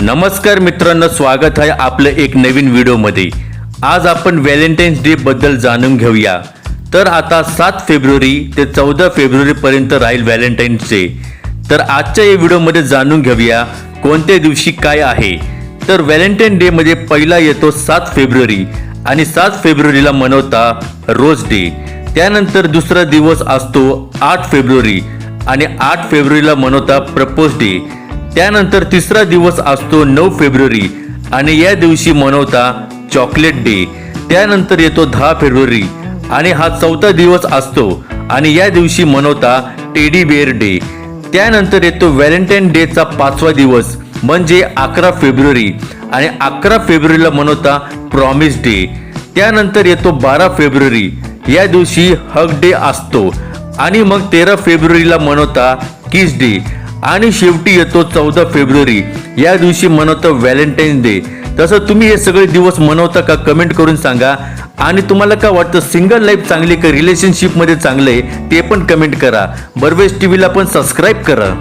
नमस्कार मित्रांनो स्वागत आहे आपलं एक नवीन व्हिडिओमध्ये. आज आपण व्हॅलेंटाईन्स डे बद्दल जाणून घेऊया. तर आता सात फेब्रुवारी ते चौदा फेब्रुवारीपर्यंत राहील व्हॅलेंटाईन्स डे. तर आजच्या या व्हिडिओमध्ये जाणून घेऊया कोणत्या दिवशी काय आहे. तर व्हॅलेंटाईन डे मध्ये पहिला येतो सात फेब्रुवारी आणि सात फेब्रुवारीला मनवता रोज डे. त्यानंतर दुसरा दिवस असतो आठ फेब्रुवारी आणि आठ फेब्रुवारीला मनवता प्रपोज डे. त्यानंतर तिसरा दिवस असतो नऊ फेब्रुवारी आणि या दिवशी मनवता चॉकलेट डे. त्यानंतर येतो दहा फेब्रुवारी आणि हा चौथा दिवस असतो आणि या दिवशी मनवता टेडी बेअर डे. त्यानंतर येतो व्हॅलेंटाईन डेचा पाचवा दिवस म्हणजे अकरा फेब्रुवारी आणि अकरा फेब्रुवारीला मनवता प्रॉमिस डे. त्यानंतर येतो बारा फेब्रुवारी या दिवशी हग डे असतो आणि मग तेरा फेब्रुवारीला मनवता किस डे. आणि शेवटी येतो चौदा फेब्रुवारी. या दिवशी मनवतं व्हॅलेंटाईन डे. तसं तुम्ही हे सगळे दिवस मनवता का कमेंट करून सांगा. आणि तुम्हाला काय वाटतं सिंगल लाईफ चांगली का रिलेशनशिपमध्ये चांगलं आहे ते पण कमेंट करा. बर्बेज टी व्हीला पण सबस्क्राईब करा.